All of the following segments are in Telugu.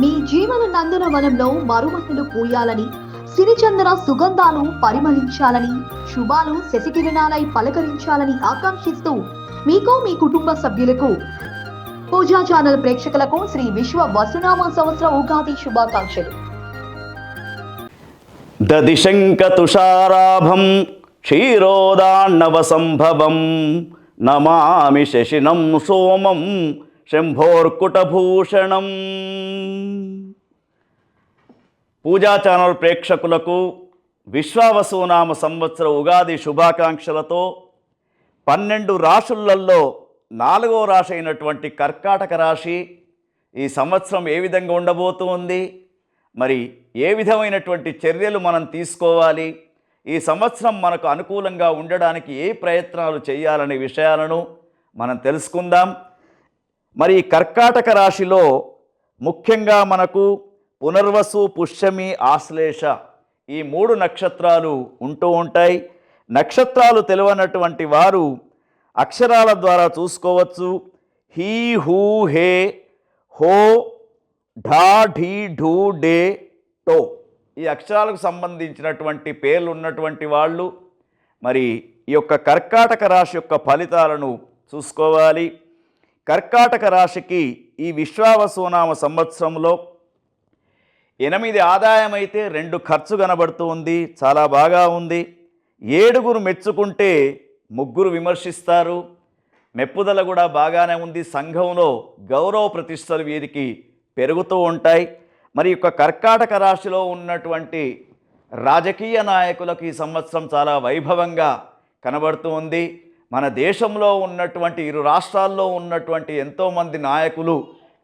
మీ జీవన నందన వనంలో మరుమతులు పూయాలని సిరిచందన సుగంధాలు పరిమళించాలని శుభాలు శశికిరణాలై పలకరించాలని ఆకాంక్షిస్తూ మీకు మీ కుటుంబ సభ్యులకు పూజా ఛానల్ ప్రేక్షకులకు శ్రీ విశ్వ వసునామ సంవత్సర ఉగాది శుభాకాంక్షలు. దదిశంకతుషారాభం క్షీరోదాన్నవ సంభవం నమామి శశినం సోమం శంభోర్కుటభూషణం. పూజా ఛానల్ ప్రేక్షకులకు విశ్వావసునామ సంవత్సర ఉగాది శుభాకాంక్షలతో పన్నెండు రాశులలో నాలుగో రాశి అయినటువంటి కర్కాటక రాశి ఈ సంవత్సరం ఏ విధంగా ఉండబోతుంది మరి ఏ విధమైనటువంటి చర్యలు మనం తీసుకోవాలి? ఈ సంవత్సరం మనకు అనుకూలంగా ఉండడానికి ఏ ప్రయత్నాలు చేయాలనే విషయాలను మనం తెలుసుకుందాం. మరి కర్కాటక రాశిలో ముఖ్యంగా మనకు పునర్వసు పుష్యమి ఆశ్లేష ఈ మూడు నక్షత్రాలు ఉంటూ ఉంటాయి. నక్షత్రాలు తెలియనటువంటి వారు అక్షరాల ద్వారా చూసుకోవచ్చు. హీ హూ హే హో ఢా ఢీ ఢూ డే టో ఈ అక్షరాలకు సంబంధించినటువంటి పేర్లు ఉన్నటువంటి వాళ్ళు. మరి ఈ యొక్క కర్కాటక రాశి యొక్క ఫలితాలను చూసుకోవాలి. కర్కాటక రాశికి ఈ విశ్వావసునామ సంవత్సరంలో ఎనిమిది ఆదాయం అయితే రెండు ఖర్చు కనబడుతూ ఉంది చాలా బాగా ఉంది. ఏడుగురు మెచ్చుకుంటే ముగ్గురు విమర్శిస్తారు. మెప్పుదల కూడా బాగానే ఉంది. సంఘంలో గౌరవ ప్రతిష్టలు వీరికి పెరుగుతూ ఉంటాయి. మరి యొక్క కర్కాటక రాశిలో ఉన్నటువంటి రాజకీయ నాయకులకు ఈ సంవత్సరం చాలా వైభవంగా కనబడుతూ ఉంది. మన దేశంలో ఉన్నటువంటి ఇరు రాష్ట్రాల్లో ఉన్నటువంటి ఎంతోమంది నాయకులు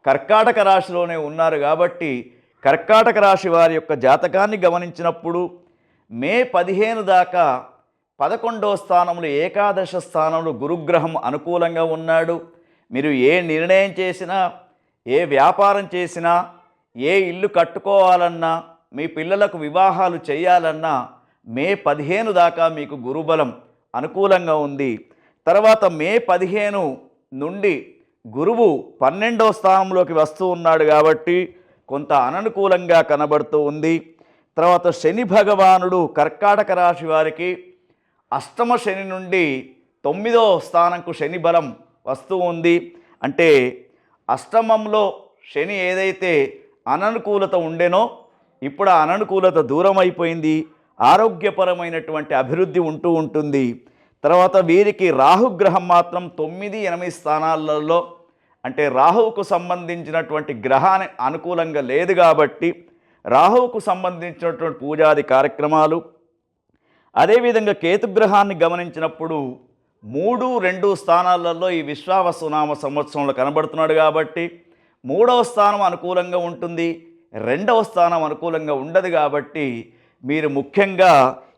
కర్కాటక రాశిలోనే ఉన్నారు కాబట్టి కర్కాటక రాశి వారి యొక్క జాతకాన్ని గమనించినప్పుడు మే పదిహేను దాకా పదకొండవ స్థానంలో ఏకాదశ స్థానంలో గురుగ్రహం అనుకూలంగా ఉన్నాడు. మీరు ఏ నిర్ణయం చేసినా ఏ వ్యాపారం చేసినా ఏ ఇల్లు కట్టుకోవాలన్నా మీ పిల్లలకు వివాహాలు చేయాలన్నా మే పదిహేను దాకా మీకు గురుబలం అనుకూలంగా ఉంది. తర్వాత మే పదిహేను నుండి గురువు పన్నెండవ స్థానంలోకి వస్తూ ఉన్నాడు కాబట్టి కొంత అననుకూలంగా కనబడుతూ ఉంది. తర్వాత శని భగవానుడు కర్కాటక రాశి వారికి అష్టమ శని నుండి తొమ్మిదో స్థానంకు శని బలం వస్తూ ఉంది. అంటే అష్టమంలో శని ఏదైతే అననుకూలత ఉండేనో ఇప్పుడు ఆ అననుకూలత దూరం అయిపోయింది ఆరోగ్యపరమైనటువంటి అభివృద్ధి ఉంటూ ఉంటుంది. తర్వాత వీరికి రాహుగ్రహం మాత్రం తొమ్మిది ఎనిమిది స్థానాలలో అంటే రాహువుకు సంబంధించినటువంటి గ్రహాన్ని అనుకూలంగా లేదు కాబట్టి రాహువుకు సంబంధించినటువంటి పూజాది కార్యక్రమాలు అదేవిధంగా కేతుగ్రహాన్ని గమనించినప్పుడు మూడు రెండు స్థానాలలో ఈ విశ్వావసునామ సంవత్సరంలో కనబడుతున్నాడు కాబట్టి మూడవ స్థానం అనుకూలంగా ఉంటుంది రెండవ స్థానం అనుకూలంగా ఉండదు కాబట్టి మీరు ముఖ్యంగా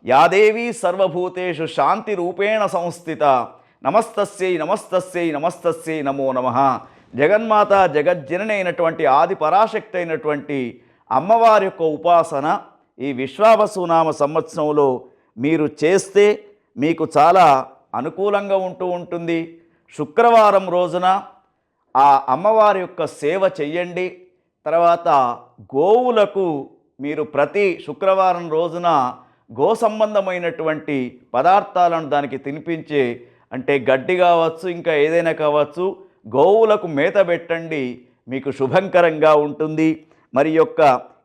యాదేవి సర్వభూతేషు శాంతి రూపేణ సంస్థిత. నమస్తస్యై నమస్తస్యై నమస్తస్యై నమో నమ. జగన్మాత జగజ్జనని అయినటువంటి ఆది పరాశక్తి అయినటువంటి అమ్మవారి యొక్క ఉపాసన ఈ విశ్వావసునామ సంవత్సరంలో మీరు చేస్తే మీకు చాలా అనుకూలంగా ఉంటూ ఉంటుంది. శుక్రవారం రోజున ఆ అమ్మవారి యొక్క సేవ చెయ్యండి. తర్వాత గోవులకు మీరు ప్రతి శుక్రవారం రోజున గో సంబంధమైనటువంటి పదార్థాలను దానికి తినిపించే అంటే గడ్డి కావచ్చు ఇంకా ఏదైనా కావచ్చు గోవులకు మేత పెట్టండి మీకు శుభంకరంగా ఉంటుంది. మరి యొక్క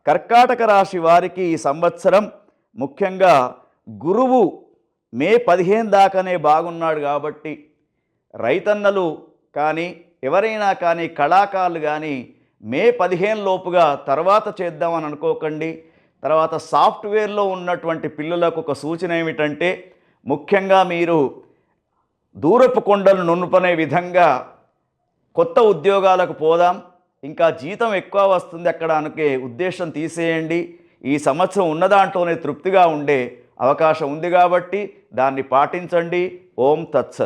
కర్కాటక రాశి వారికి ఈ సంవత్సరం ముఖ్యంగా గురువు మే పదిహేను దాకానే బాగున్నాడు కాబట్టి రైతన్నలు కానీ ఎవరైనా కానీ కళాకారులు కానీ మే పదిహేను లోపుగా తర్వాత చేద్దామని అనుకోకండి. తర్వాత సాఫ్ట్వేర్లో ఉన్నటువంటి పిల్లలకు ఒక సూచన ఏమిటంటే ముఖ్యంగా మీరు దూరపు కొండలు నునుపనే విధంగా కొత్త ఉద్యోగాలకు పోదాం ఇంకా జీతం ఎక్కువ వస్తుంది అక్కడ అనుకే ఉద్దేశం తీసేయండి. ఈ సంవత్సరం ఉన్న దాంట్లోనే తృప్తిగా ఉండే అవకాశం ఉంది కాబట్టి దాన్ని పాటించండి. ఓం తత్సత్.